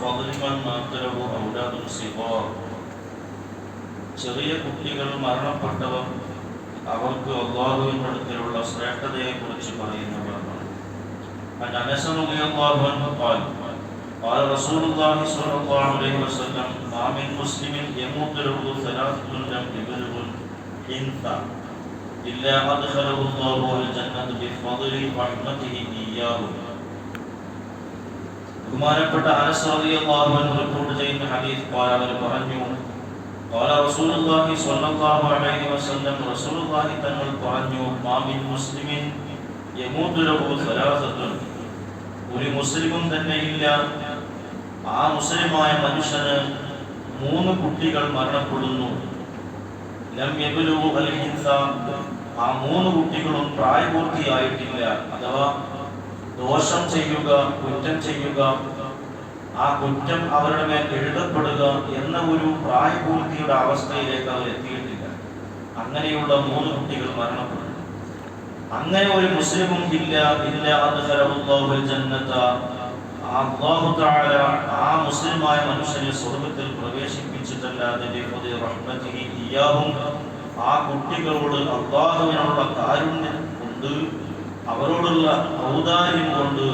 فضل من مات له أولاد صغار ചെറിയ കുട്ടികൾ മരണപ്പെട്ടവർ അവർക്ക് അള്ളാഹുവിൻ്റെ അടുക്കലുള്ള ശ്രേഷ്ഠതയെ കുറിച്ച് പറയുന്നവരാണ് عن انس رضي الله عنه قال قال رسول الله صلى الله عليه وسلم ما من مسلم يموت له ثلاثة لم يبلغ الحنث إلا أدخله الله الجنة بفضل رحمته إياه ബഹുമാനപ്പെട്ട റിപ്പോർട്ട് ചെയ്യുന്ന ഹദീസ് അവർ പറഞ്ഞു കുട്ടികൾ മരണപ്പെടുന്നു. ആ മൂന്ന് കുട്ടികളും പ്രായപൂർത്തിയായിട്ടില്ല. അഥവാ ദോഷം ചെയ്യുക കുറ്റം ചെയ്യുക ആ കുറ്റം അവരുടെ മേൽ എഴുതപ്പെടുക എന്ന ഒരു പ്രായപൂർത്തിയുടെ അവസ്ഥയിലേക്ക് അവർ എത്തിയിട്ടില്ല. അങ്ങനെയുള്ള മൂന്ന് കുട്ടികൾ മരണപ്പെടുന്നു. അങ്ങനെ ഒരു മുസ്ലിമും ഇല്ല ഇല്ല തആല ആ മുസ്ലിമായ മനുഷ്യനെ സ്വർഗത്തിൽ പ്രവേശിപ്പിച്ചിട്ടല്ലാതെ ആ കുട്ടികളോട് അള്ളാഹുവിനുള്ള കാരുണ്യം കൊണ്ട് അവരോടുള്ള ഔദാര്യം കൊണ്ട്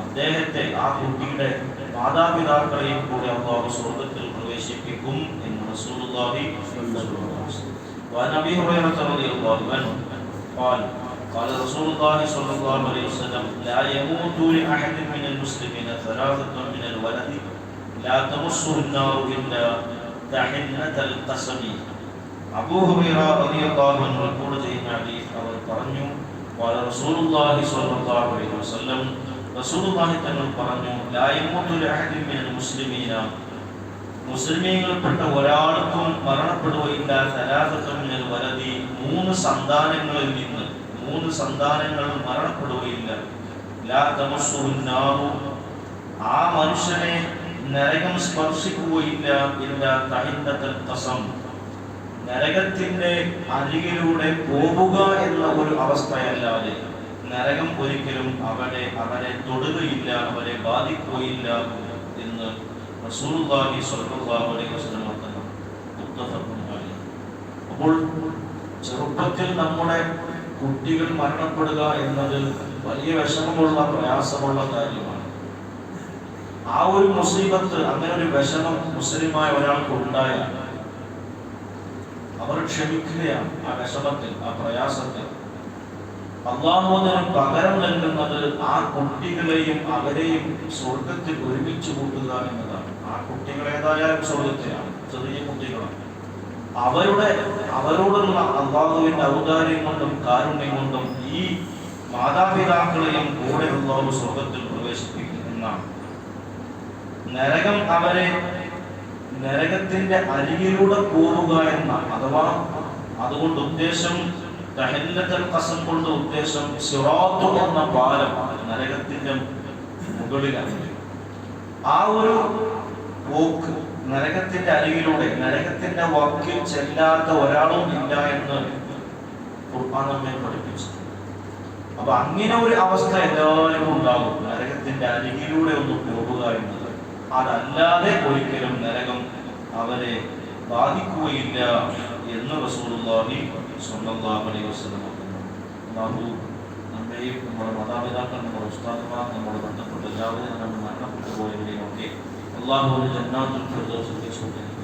അദ്ദേഹത്തെ ആ കുട്ടിയുടെ മാതാപിതാക്കളെയും കൂടി അള്ളാഹു സ്വർഗത്തിൽ പ്രവേശിപ്പിക്കും എന്ന് റസൂലുള്ളാഹി സ്വല്ലല്ലാഹു അലൈഹി വസല്ലം. وعن ابي هريره رضي الله عنه قال قال رسول الله صلى الله عليه وسلم لا يموت لاحد من المسلمين ثلاثه من الولد لا تمسه النار الا تحنة القسم അബൂ ഹുറൈറ റളിയല്ലാഹു അൻഹു റിപ്പോർട്ട് ചെയ്യുന്ന ഹദീസ് അവർ പറഞ്ഞു قال رسول الله صلى الله عليه وسلم റസൂലുള്ളാഹി തങ്ങൾ പറഞ്ഞു ലാ യമൂതു ലഅഹദിൻ മിനൽ മുസ്ലിമീന മുസ്ലിമീങ്ങൾപ്പെട്ട ഒരാൾക്കും മരണപ്പെടുകയില്ല സലാസത്തു മിനൽ വലദി മൂന്ന് സന്താനങ്ങളിൽ നിന്ന് മൂന്ന് സന്താനങ്ങൾ മരണപ്പെടുകയില്ല ലാ തമസ്സുഹുൻ നാറു ആ മനുഷ്യനെ നരകം സ്പർശിക്കുകയില്ല ഇല്ല തഹിന്നത്തൽ ഖസം നരകത്തിന്റെ അരികിലൂടെ പോവുക എന്ന ഒരു അവസ്ഥയല്ലാതെ നരകം ഒരിക്കലും അവനെ അവനെ തൊടുകയില്ല അവരെ ബാധിക്കുകയില്ല എന്ന് റസൂലുള്ളാഹി വസല്ലം പറഞ്ഞു. അപ്പോൾ ചെറുപ്പത്തിൽ നമ്മുടെ കുട്ടികൾ മരണപ്പെടുക എന്നത് വലിയ വിഷമമുള്ള പ്രയാസമുള്ള കാര്യമാണ്. ആ ഒരു മുസീബത്ത് അങ്ങനെ ഒരു വിഷമം മുസ്ലിമായ ഒരാൾക്ക് ഉണ്ടായാൽ അവർ ക്ഷമിക്കുകയാണ് ആ വിഷമത്തിൽ ആ പ്രയാസത്തിൽ. അള്ളാഹുവിന് പകരം നൽകുന്നത് ആ കുട്ടികളെയും അവരെയും സ്വർഗത്തിൽ ഒരുമിച്ച് കൂട്ടുക എന്നതാണ്. ആ കുട്ടികൾ ഏതായാലും സ്വർഗത്തിലാണ് ചെറിയ കുട്ടികളാണ്. അവരുടെ അവരോടുള്ള അള്ളാഹുവിന്റെ ഔദാര്യം കൊണ്ടും കാരുണ്യം കൊണ്ടും ഈ മാതാപിതാക്കളെയും കൂടെ അള്ളാഹു സ്വർഗത്തിൽ പ്രവേശിപ്പിക്കുന്ന നരകം അവരെ നരകത്തിന്റെ അരികിലൂടെ പോവുക എന്ന അഥവാ അതുകൊണ്ട് ഉദ്ദേശം ഖസം കൊണ്ട് ഉദ്ദേശം സിറാത്തു എന്ന പാലം നരകത്തിന്റെ മുകളിലാണ്. ആ ഒരു പോക്ക് നരകത്തിന്റെ അരികിലൂടെ നരകത്തിന്റെ വക്കിൽ ചെല്ലാത്ത ഒരാളും ഇല്ല എന്ന് നമ്മെ പഠിപ്പിച്ചു. അപ്പൊ അങ്ങനെ ഒരു അവസ്ഥ എല്ലാവരും ഉണ്ടാകും. നരകത്തിന്റെ അരികിലൂടെ ഒന്ന് പോകുക എന്നത്. അതല്ലാതെ ഒരിക്കലും നരകം അവരെ ബാധിക്കുകയില്ല എന്ന് റസൂലുള്ളാഹി സ്വല്ലല്ലാഹു അലൈഹി വസല്ലം അല്ലാഹു നമ്മെയും നമ്മുടെ മാതാപിതാക്കൾ നമ്മുടെ ഉസ്താദുമാർ നമ്മുടെ ബന്ധപ്പെട്ട എല്ലാവരും നമ്മൾ മരണപ്പെട്ടു പോയവരെയും ഒക്കെ അള്ളാഹു ജന്നാത്തുൽ ഫിർദൗസിൽ വെച്ചുകൊണ്ടിരിക്കും